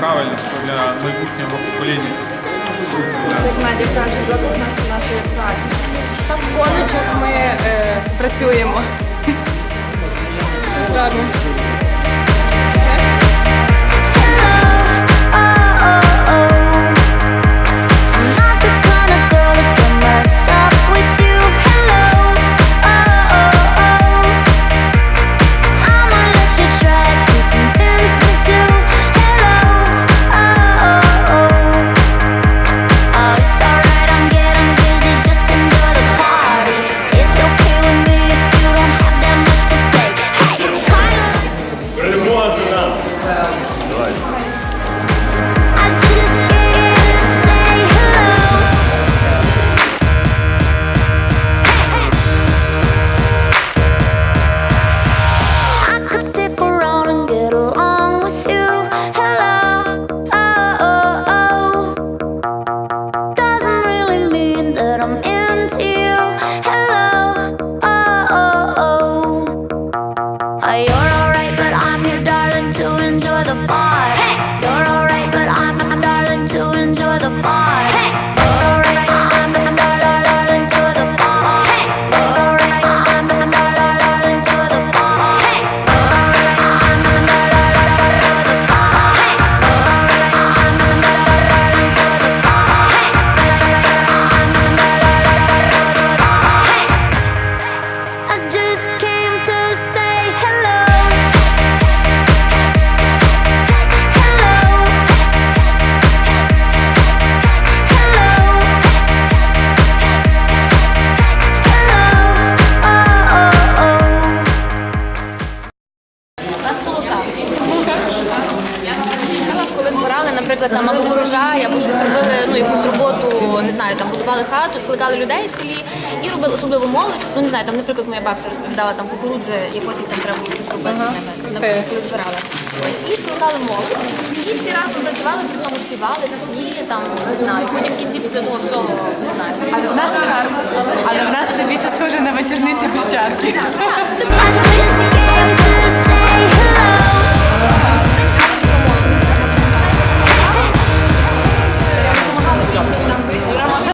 правильно, що для майбутнього покоління. Медіа каже, благословити нашої праці. Так в коледжах ми е, працюємо. Щось рано. Наприклад, там або урожай, або щось робили, ну якусь роботу, не знаю, там будували хату, скликали людей з селі і робили особливо молодь. Ну не знаю, там, наприклад, моя бабця розповідала там кукурудзи, якось їх там треба було зробити, наприклад, коли збирала. Ось і скликали молодь. І всі разом працювали, при цьому співали пісні, там не знаю. Потім кінці після того всього не знаю. Але в нас схоже на вечірниці піщанки. Так, це.